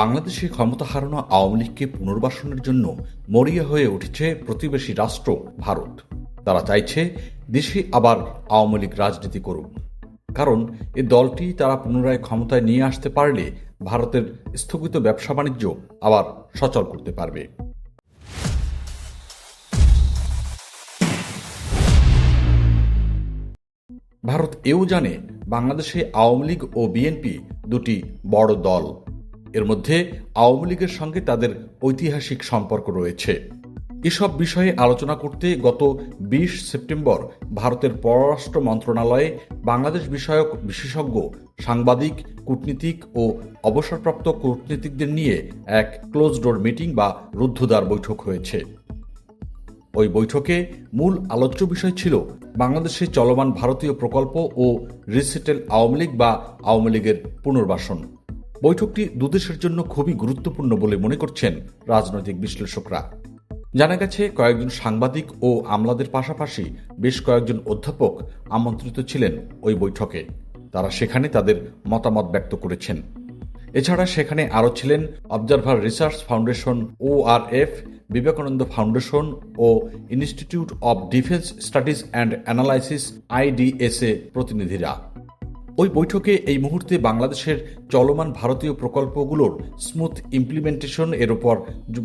বাংলাদেশে ক্ষমতা হারানো আওয়ামী লীগকে পুনর্বাসনের জন্য মরিয়া হয়ে উঠেছে প্রতিবেশী রাষ্ট্র ভারত। তারা চাইছে দেশে আবার আওয়ামী লীগ রাজনীতি করুক। কারণ এ দলটি তারা পুনরায় ক্ষমতায় নিয়ে আসতে পারলে ভারতের স্থগিত ব্যবসা বাণিজ্য আবার সচল করতে পারবে। ভারত এও জানে বাংলাদেশে আওয়ামী লীগ ও বিএনপি দুটি বড় দল। এর মধ্যে আওয়ামী লীগের সঙ্গে তাদের ঐতিহাসিক সম্পর্ক রয়েছে। এসব বিষয়ে আলোচনা করতে গত বিশ সেপ্টেম্বর ভারতের পররাষ্ট্র মন্ত্রণালয়ে বাংলাদেশ বিষয়ক বিশেষজ্ঞ, সাংবাদিক, কূটনীতিক ও অবসরপ্রাপ্ত কূটনীতিকদের নিয়ে এক ক্লোজ ডোর মিটিং বা রুদ্ধদ্বার বৈঠক হয়েছে। ওই বৈঠকে মূল আলোচ্য বিষয় ছিল বাংলাদেশে চলমান ভারতীয় প্রকল্প ও রিসেটেল আওয়ামী লীগ বা আওয়ামী লীগের পুনর্বাসন। বৈঠকটি দুদেশের জন্য খুবই গুরুত্বপূর্ণ বলে মনে করছেন রাজনৈতিক বিশ্লেষকরা। জানা গেছে, কয়েকজন সাংবাদিক ও আমলাদের পাশাপাশি বেশ কয়েকজন অধ্যাপক আমন্ত্রিত ছিলেন ওই বৈঠকে। তারা সেখানে তাদের মতামত ব্যক্ত করেছেন। এছাড়া সেখানে আরও ছিলেন observer research foundation ORF, Vivekananda foundation O institute of defence studies and analysis IDSA প্রতিনিধিরা। ওই বৈঠকে এই মুহূর্তে বাংলাদেশের চলমান ভারতীয় প্রকল্পগুলোর স্মুথ ইমপ্লিমেন্টেশন এর উপর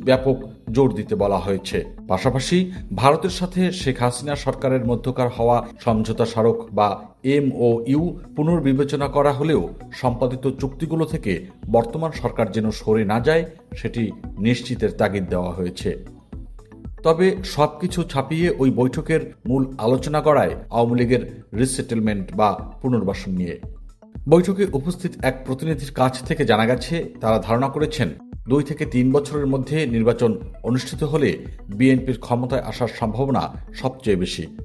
ব্যাপক জোর দিতে বলা হয়েছে। পাশাপাশি ভারতের সাথে শেখ হাসিনা সরকারের মধ্যকার হওয়া সমঝোতা স্মারক বা এম ও ইউ পুনর্বিবেচনা করা হলেও সম্পাদিত চুক্তিগুলো থেকে বর্তমান সরকার যেন সরে না যায়, সেটি নিশ্চিতের তাগিদ দেওয়া হয়েছে। তবে সবকিছু ছাপিয়ে ওই বৈঠকের মূল আলোচনা করায় আওয়ামী লীগের রিসেটেলমেন্ট বা পুনর্বাসন নিয়ে। বৈঠকে উপস্থিত এক প্রতিনিধির কাছ থেকে জানা গেছে, তারা ধারণা করেছেন, দুই থেকে তিন বছরের মধ্যে নির্বাচন অনুষ্ঠিত হলে বিএনপির ক্ষমতায় আসার সম্ভাবনা সবচেয়ে বেশি।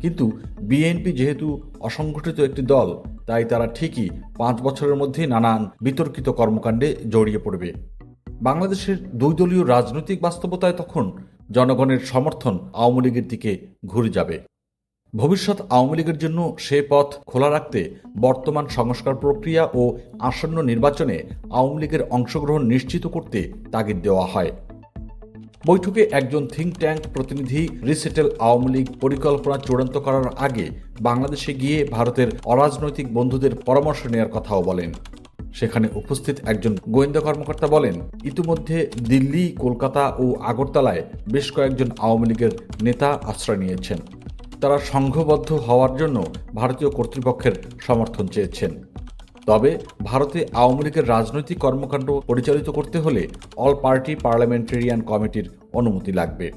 কিন্তু বিএনপি যেহেতু অসংগঠিত একটি দল, তাই তারা ঠিকই পাঁচ বছরের মধ্যে নানান বিতর্কিত কর্মকাণ্ডে জড়িয়ে পড়বে। বাংলাদেশের দুই দলীয় রাজনৈতিক বাস্তবতায় তখন জনগণের সমর্থন আওয়ামী লীগের দিকে ঘুরে যাবে। ভবিষ্যৎ আওয়ামী লীগের জন্য সে পথ খোলা রাখতে বর্তমান সংস্কার প্রক্রিয়া ও আসন্ন নির্বাচনে আওয়ামী লীগের অংশগ্রহণ নিশ্চিত করতে তাগিদ দেওয়া হয়। বৈঠকে একজন থিঙ্ক ট্যাঙ্ক প্রতিনিধি রিসেটেল আওয়ামী লীগ পরিকল্পনা চূড়ান্ত করার আগে বাংলাদেশে গিয়ে ভারতের অরাজনৈতিক বন্ধুদের পরামর্শ নেওয়ার কথাও বলেন। সেখানে উপস্থিত একজন গোয়েন্দা কর্মকর্তা বলেন, ইতিমধ্যে দিল্লি, কলকাতা ও আগরতলায় বেশ কয়েকজন আওয়ামী লীগের নেতা আশ্রয় নিয়েছেন। তারা সংঘবদ্ধ হওয়ার জন্য ভারতীয় কর্তৃপক্ষের সমর্থন চেয়েছেন। তবে ভারতে আওয়ামী লীগের রাজনৈতিক কর্মকাণ্ড পরিচালিত করতে হলে অল পার্টি পার্লামেন্টেরিয়ান কমিটির অনুমতি লাগবে।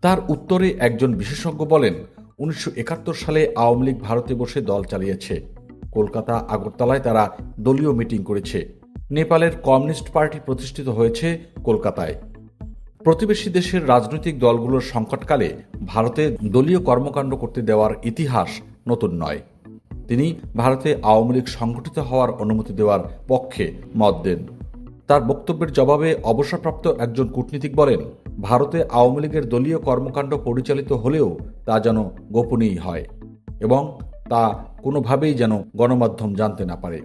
তার উত্তরে একজন বিশেষজ্ঞ বলেন, উনিশশো একাত্তর সালে আওয়ামী লীগ ভারতে বসে দল চালিয়েছে। কলকাতা, আগরতলায় তারা দলীয় মিটিং করেছে। নেপালের কমিউনিস্ট পার্টি প্রতিষ্ঠিত হয়েছে কলকাতায়। প্রতিবেশী দেশের রাজনৈতিক দলগুলোর সংকটকালে ভারতে দলীয় কর্মকাণ্ড করতে দেওয়ার ইতিহাস নতুন নয়। তিনি ভারতে আওয়ামী লীগ সংগঠিত হওয়ার অনুমতি দেওয়ার পক্ষে মত দেন। তার বক্তব্যের জবাবে অবসরপ্রাপ্ত একজন কূটনীতিক বলেন, ভারতে আওয়ামী লীগের দলীয় কর্মকাণ্ড পরিচালিত হলেও তা যেন গোপনীয় হয় এবং তা কোনোভাবেই যেন গণমাধ্যম জানতে না পারে।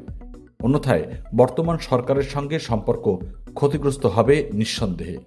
অন্যথায় বর্তমান সরকারের সঙ্গে সম্পর্ক ক্ষতিগ্রস্ত হবে নিঃসন্দেহে।